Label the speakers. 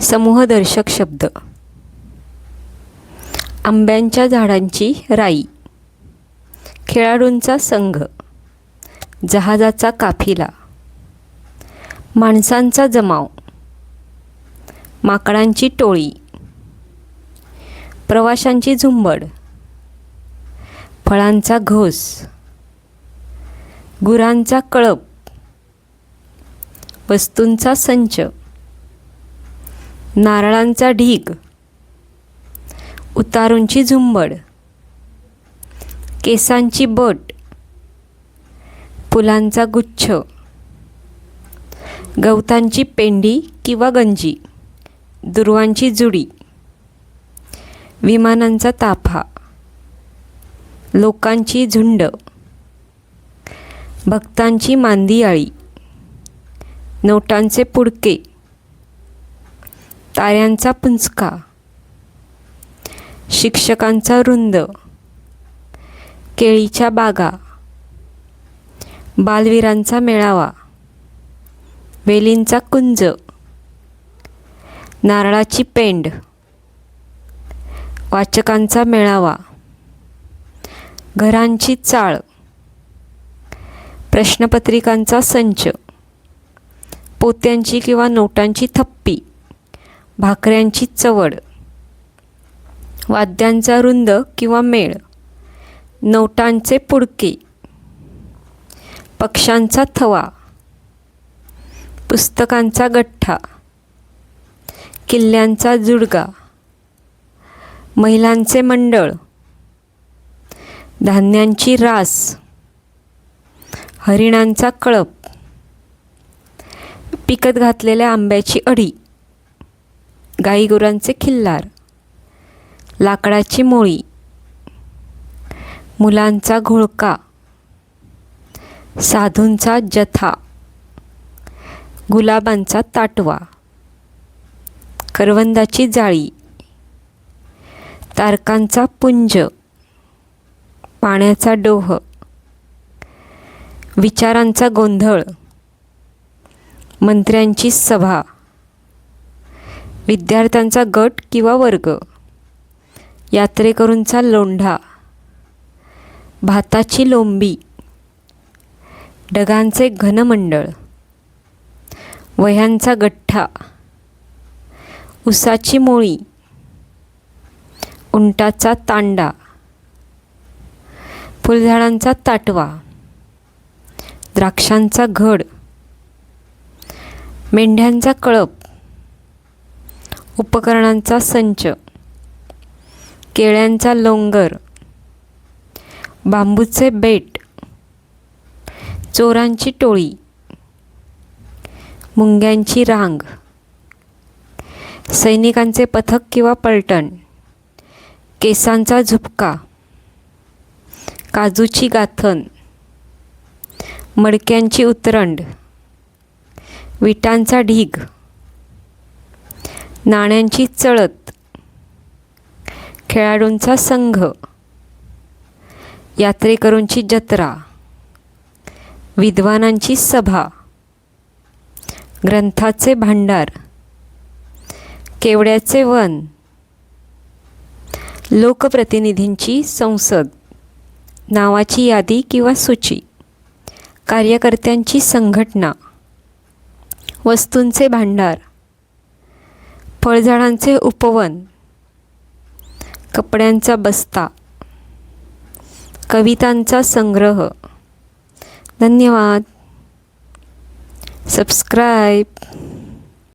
Speaker 1: समूहदर्शक शब्द. आंब्यांच्या झाडांची राई. खेळाडूंचा संघ. जहाजाचा काफिला. माणसांचा जमाव. माकडांची टोळी. प्रवाशांची झुंबड. फळांचा घोस. गुरांचा कळप. वस्तूंचा संच. नारळांचा ढीग. उतारूंची झुंबड. केसांची बट. फुलांचा गुच्छ. गवतांची पेंडी किंवा गंजी. दुर्वांची जुडी. विमानांचा ताफा. लोकांची झुंड. भक्तांची मांदियाळी. नोटांचे पुडके. ताऱ्यांचा पुंचका शिक्षकांचा रुंद केळीच्या बागा बालवीरांचा मेळावा वेलींचा कुंज नारळाची पेंड वाचकांचा मेळावा घरांची चाळ प्रश्नपत्रिकांचा संच पोत्यांची किंवा नोटांची थप्पी. भाकऱ्यांची चवड. वाद्यांचा रुंद किंवा मेळ. नोटांचे पुडके. पक्ष्यांचा थवा. पुस्तकांचा गठ्ठा. किल्ल्यांचा जुडगा. महिलांचे मंडळ. धान्यांची रास. हरिणांचा कळप. पिकत घातलेल्या आंब्याची अडी. गाईगुरांचे खिल्लार लाकडाची मोळी मुलांचा घोळका साधूंचा जथा गुलाबांचा ताटवा करवंदाची जाळी तारकांचा पुंज पाण्याचा डोह विचारांचा गोंधळ मंत्र्यांची सभा विद्यार्थ्यांचा गट किंवा वर्ग. यात्रेकरूंचा लोंढा. भाताची लोंबी. ढगांचे घनमंडळ. वह्यांचा गठ्ठा. उसाची मोळी. उंटाचा तांडा. फुलझाडांचा ताटवा. द्राक्षांचा घड. मेंढ्यांचा कळप. उपकरणांचा संच. केळ्यांचा लोंगर. बांबूचे बेट. चोरांची टोळी. मुंग्यांची रांग. सैनिकांचे पथक किंवा पलटण. केसांचा झुपका. काजूची गाथण. मडक्यांची उतरंड. विटांचा ढीग. नाण्यांची चळत. खेळाडूंचा संघ. यात्रेकरूंची जत्रा. विद्वानांची सभा. ग्रंथाचे भांडार. केवड्याचे वन. लोकप्रतिनिधींची संसद. नावाची यादी किंवा सूची. कार्यकर्त्यांची संघटना. वस्तूंचे भांडार. फळझाडांचे उपवन. कपड्यांचा बस्ता. कवितांचा संग्रह. धन्यवाद. सबस्क्राईब.